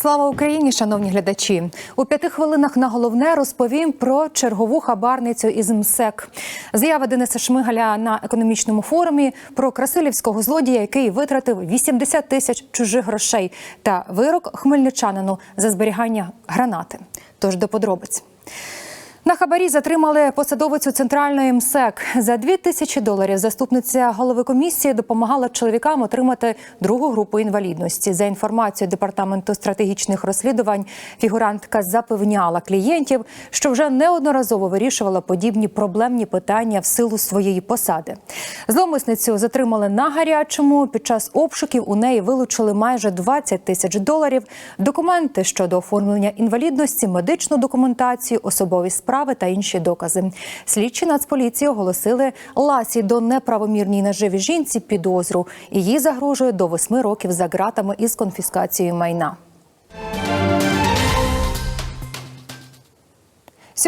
Слава Україні, шановні глядачі! У п'яти хвилинах на головне розповім про чергову хабарницю із МСЕК. Заява Дениса Шмигаля на економічному форумі про красилівського злодія, який витратив 80 тисяч чужих грошей, та вирок хмельничанину за зберігання гранати. Тож до подробиць. На хабарі затримали посадовицю центральної МСЕК. За 2 тисячі доларів заступниця голови комісії допомагала чоловікам отримати другу групу інвалідності. За інформацією департаменту стратегічних розслідувань, фігурантка запевняла клієнтів, що вже неодноразово вирішувала подібні проблемні питання в силу своєї посади. Зломисницю затримали на гарячому. Під час обшуків у неї вилучили майже 20 тисяч доларів, документи щодо оформлення інвалідності, медичну документацію, особові справи та інші докази. Слідчі Нацполіції оголосили Ласі до неправомірній наживі жінці підозру. Її загрожує до восьми років за ґратами із конфіскацією майна.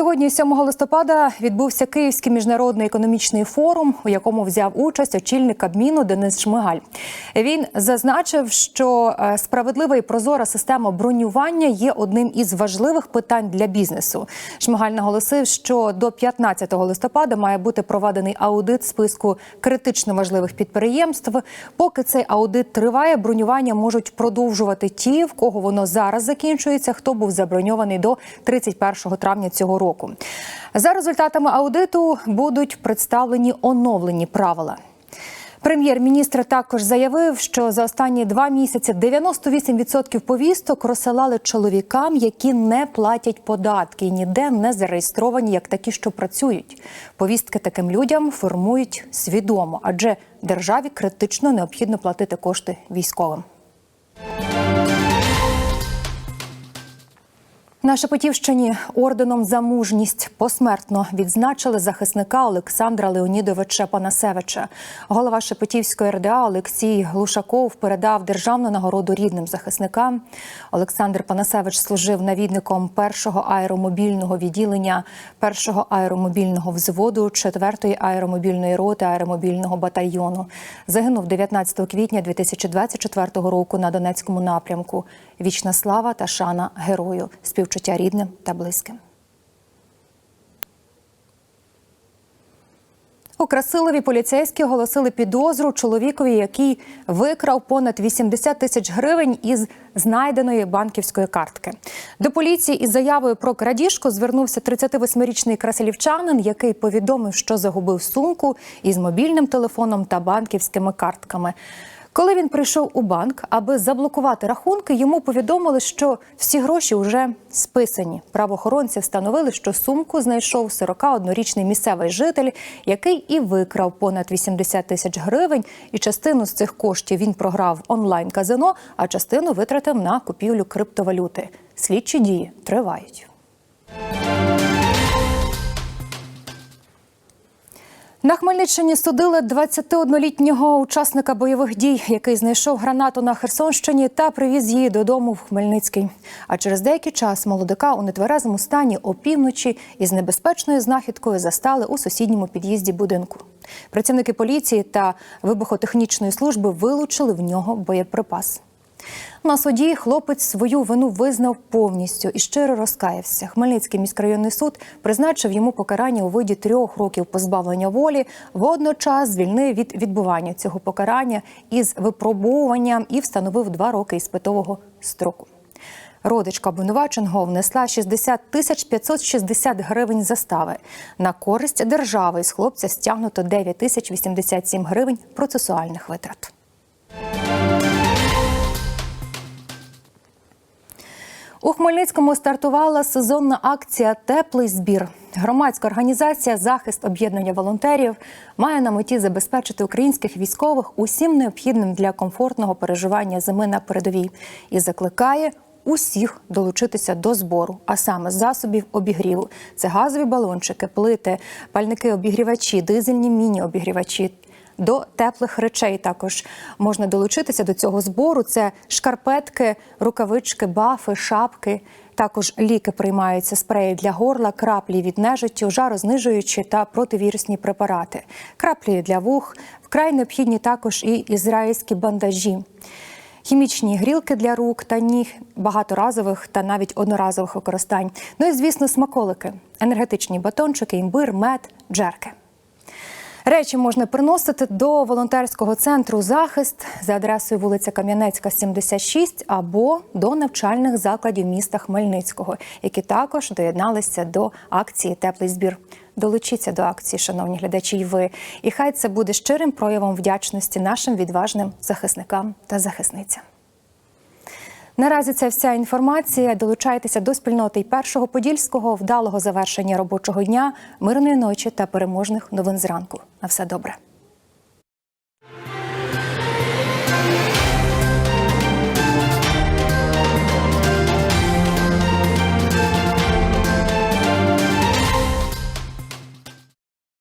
Сьогодні, 7 листопада, відбувся Київський міжнародний економічний форум, у якому взяв участь очільник Кабміну Денис Шмигаль. Він зазначив, що е, справедлива і прозора система бронювання є одним із важливих питань для бізнесу. Шмигаль наголосив, що до 15 листопада має бути проведений аудит списку критично важливих підприємств. Поки цей аудит триває, бронювання можуть продовжувати ті, в кого воно зараз закінчується, хто був заброньований до 31 травня цього року. За результатами аудиту будуть представлені оновлені правила. Прем'єр-міністр також заявив, що за останні два місяці 98% повісток розсилали чоловікам, які не платять податки і ніде не зареєстровані як такі, що працюють. Повістки таким людям формують свідомо, адже державі критично необхідно платити кошти військовим. На Шепетівщині орденом за мужність посмертно відзначили захисника Олександра Леонідовича Панасевича. Голова Шепетівської РДА Олексій Глушаков передав державну нагороду рідним захисникам. Олександр Панасевич служив навідником першого аеромобільного відділення, першого аеромобільного взводу, 4-ї аеромобільної роти аеромобільного батальйону. Загинув 19 квітня 2024 року на Донецькому напрямку. Вічна слава та шана герою, співчуття рідним та близьким. У Красилові поліцейські оголосили підозру чоловікові, який викрав понад 80 тисяч гривень із знайденої банківської картки. До поліції із заявою про крадіжку звернувся 38-річний красилівчанин, який повідомив, що загубив сумку із мобільним телефоном та банківськими картками. Коли він прийшов у банк, аби заблокувати рахунки, йому повідомили, що всі гроші вже списані. Правоохоронці встановили, що сумку знайшов 41-річний місцевий житель, який і викрав понад 80 тисяч гривень. І частину з цих коштів він програв онлайн казино, а частину витратив на купівлю криптовалюти. Слідчі дії тривають. На Хмельниччині судили 21-літнього учасника бойових дій, який знайшов гранату на Херсонщині та привіз її додому в Хмельницький. А через деякий час молодика у нетверезому стані опівночі із небезпечною знахідкою застали у сусідньому під'їзді будинку. Працівники поліції та вибухотехнічної служби вилучили в нього боєприпас. На суді хлопець свою вину визнав повністю і щиро розкаявся. Хмельницький міськрайонний суд призначив йому покарання у виді трьох років позбавлення волі. Водночас звільнив від відбування цього покарання із випробовуванням і встановив два роки іспитового строку. Родичка обвинуваченого внесла 60 тисяч 560 гривень застави. На користь держави з хлопця стягнуто 9 тисяч 87 гривень процесуальних витрат. У Хмельницькому стартувала сезонна акція Теплий збір. Громадська організація Захист об'єднання волонтерів має на меті забезпечити українських військових усім необхідним для комфортного переживання зими на передовій і закликає усіх долучитися до збору, а саме засобів обігріву. Це газові балончики, плити, пальники обігрівачі, дизельні міні-обігрівачі. До теплих речей також можна долучитися до цього збору. Це шкарпетки, рукавички, бафи, шапки. Також ліки приймаються спреї для горла, краплі від нежиттю, жарознижуючі та противірусні препарати, краплі для вух. Вкрай необхідні також і ізраїльські бандажі. хімічні грілки для рук та ніг, багаторазових та навіть одноразових використань. Ну і звісно, смаколики, енергетичні батончики, імбир, мед, джерки. Речі можна приносити до волонтерського центру захист за адресою вулиця Кам'янецька, 76, або до навчальних закладів міста Хмельницького, які також доєдналися до акції Теплий збір. Долучіться до акції, шановні глядачі, і ви. І хай це буде щирим проявом вдячності нашим відважним захисникам та захисницям. Наразі це вся інформація. Долучайтеся до спільноти першого подільського, вдалого завершення робочого дня, мирної ночі та переможних новин зранку. На все добре.